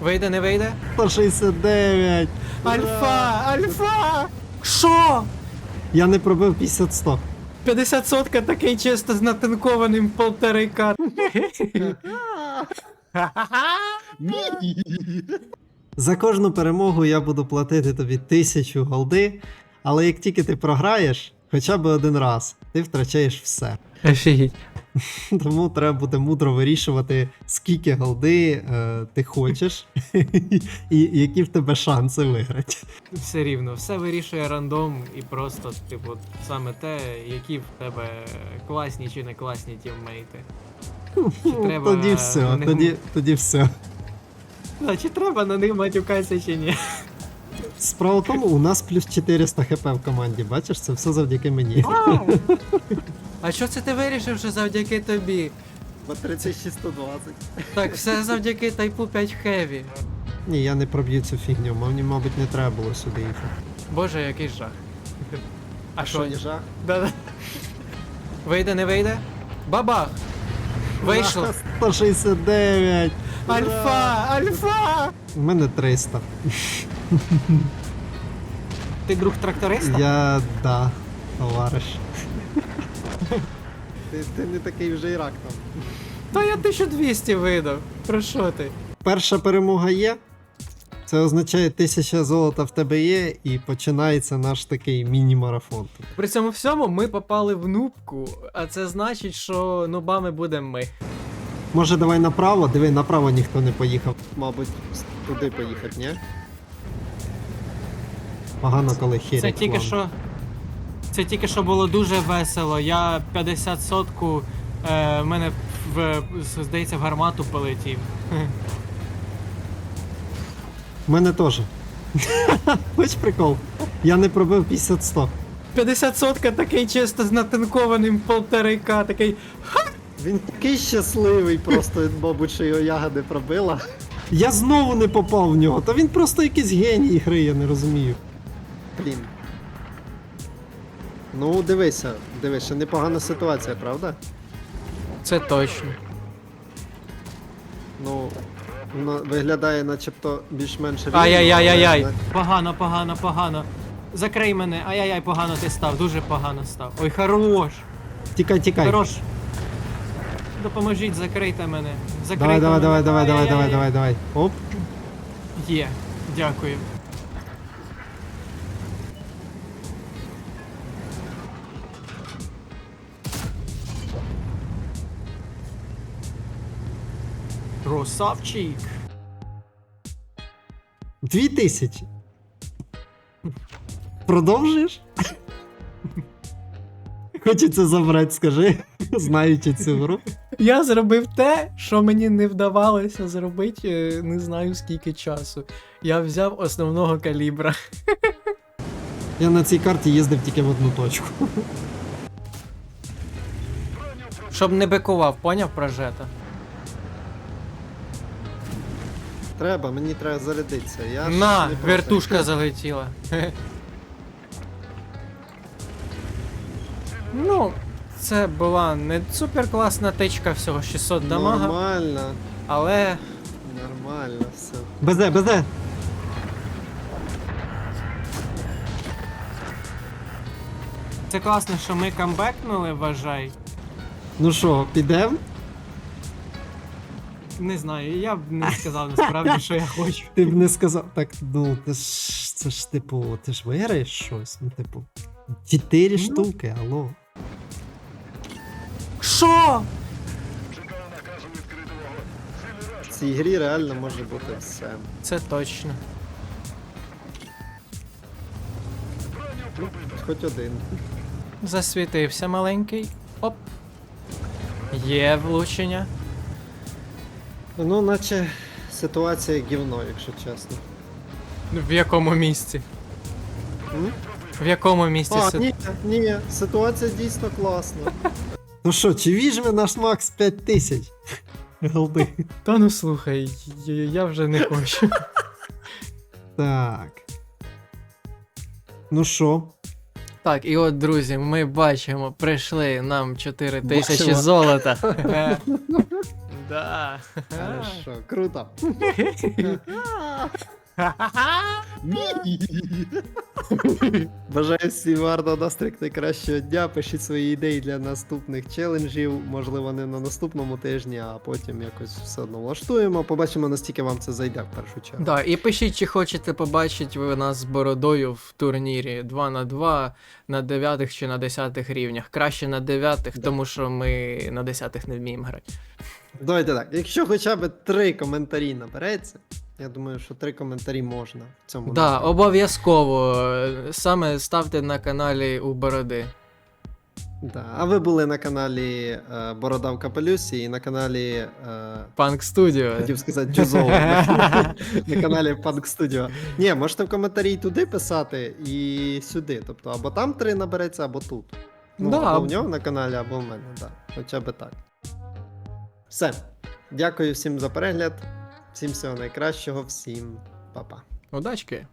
Вийде, не вийде? 169. Альфа! Альфа! Що? Я не пробив 50-100. 50 сотка такий чисто з натинкованим полтори-ка. За кожну перемогу я буду платити тобі тисячу голди, але як тільки ти програєш, хоча б один раз, ти втрачаєш все. Офігеть. Тому треба буде мудро вирішувати, скільки голди е, ти хочеш, і які в тебе шанси виграти. Все рівно, все вирішує рандом і просто, типу, саме те, які в тебе класні чи не класні тіммейти. Чи треба тоді все, них тоді, тоді все. Да, чи треба на них матюкатися чи ні? Справа в тому, у нас плюс 400 хп в команді, бачиш, це все завдяки мені. А що це ти вирішив, що завдяки тобі? По 3620. Так, все завдяки тайпу 5 Heavy. Ні, я не проб'ю цю фігню, мені, мабуть, не треба було сюди їхати. Боже, який жах. А що? жах? Да-да. Вийде, не вийде? Бабах! Вийшло! 169! Альфа! Альфа! У мене 300. Ти друг тракториста? Я да, товариш. Ти, ти не такий вже Ірак там. Та я 1200 видав. Про що ти? Перша перемога є. Це означає, тисяча золота в тебе є, і починається наш такий міні-марафон. При цьому всьому ми попали в нубку, а це значить, що нубами будемо ми. Може, давай направо? Диви, направо ніхто не поїхав. Мабуть, туди поїхати, ні? Погано, коли хірять. Це тільки план. що. Це тільки що було дуже весело. Я 50 сотку. Е, в мене в, здається, в гармату полетів. У мене теж. Хоч прикол. Я не пробив 50-100. 50 сотка такий чисто з натинкованим полтори-ка, такий. Він такий щасливий, просто, мабуть, що його ягоди пробила. Я знову не попав в нього, та він просто якийсь геній гри, я не розумію. Блін. Ну, дивися, дивися, непогана ситуація, правда? Це точно. Ну, воно виглядає начебто більш-менш рівно. Ай-яй-яй-яй-яй. але- Погано, погано, погано. Закрий мене. Ай-яй-яй, погано ти став. Дуже погано став. Ой, хорош. Тікай, тікай. Хорош. Допоможіть, закрийте мене. Закрийте Давай, давай, мене. давай, давай, давай, давай, Ай-яй-яй. давай, давай. Оп. Є. Дякую. Красавчик. Дві тисячі. Продовжуєш? Хочеться забрати, скажи, знаючи цю гру. Я зробив те, що мені не вдавалося зробити е, не знаю скільки часу. Я взяв основного калібра. Я на цій карті їздив тільки в одну точку. Щоб не бикував, поняв про Треба, мені треба зарядитися. Я На, не вертушка залетіла. ну, це була не супер класна тичка, всього 600 дамага, Нормально, але нормально все. Безе, безе. це класно, що ми камбекнули, вважай. Ну що, підем? Не знаю, я б не сказав насправді, що я хочу. Ти б не сказав. Так, ну ти ж це ж типу, ти ж виграєш щось. Ну, типу, чотири Ну. штуки, алло. Що? В цій грі реально може бути все. Це точно. Хоч один. Засвітився маленький. Оп. Є влучення. Ну, наче ситуація гівно, якщо чесно. В якому місці? М? В якому місці А, ні, ні, ситуація дійсно класна. Ну що, чи віжме наш Макс 5000? Голди. Та ну слухай, я, я вже не хочу. Так. Ну що? Так, і от, друзі, ми бачимо, прийшли нам 4 тисячі Бачимо. золота. Да. Хорошо, круто. Бажаю всім гарного настрою, найкращого дня. Пишіть свої ідеї для наступних челенджів. Можливо, не на наступному тижні, а потім якось все одно влаштуємо. Побачимо, наскільки вам це зайде в першу чергу. Да, і пишіть, чи хочете побачити ви нас з бородою в турнірі 2 на 2 на 9 чи на 10 рівнях. Краще на 9, тому що ми на 10 не вміємо грати. Давайте так. Якщо хоча б три коментарі набереться, я думаю, що три коментарі можна в цьому. Да, настрої. обов'язково. Саме ставте на каналі у бороди. Да. А ви були на каналі е, Борода в Капелюсі і на каналі. Е, Панк Студіо. Хотів сказати Джузово на, на каналі Punk Studio. Ні, можете в коментарі і туди писати і сюди. Тобто або там три набереться, або тут. Ну, Да. або в нього на каналі, або в мене, так. Да. Хоча б так. Все. Дякую всім за перегляд. Всім всього найкращого, всім па-па. Удачки!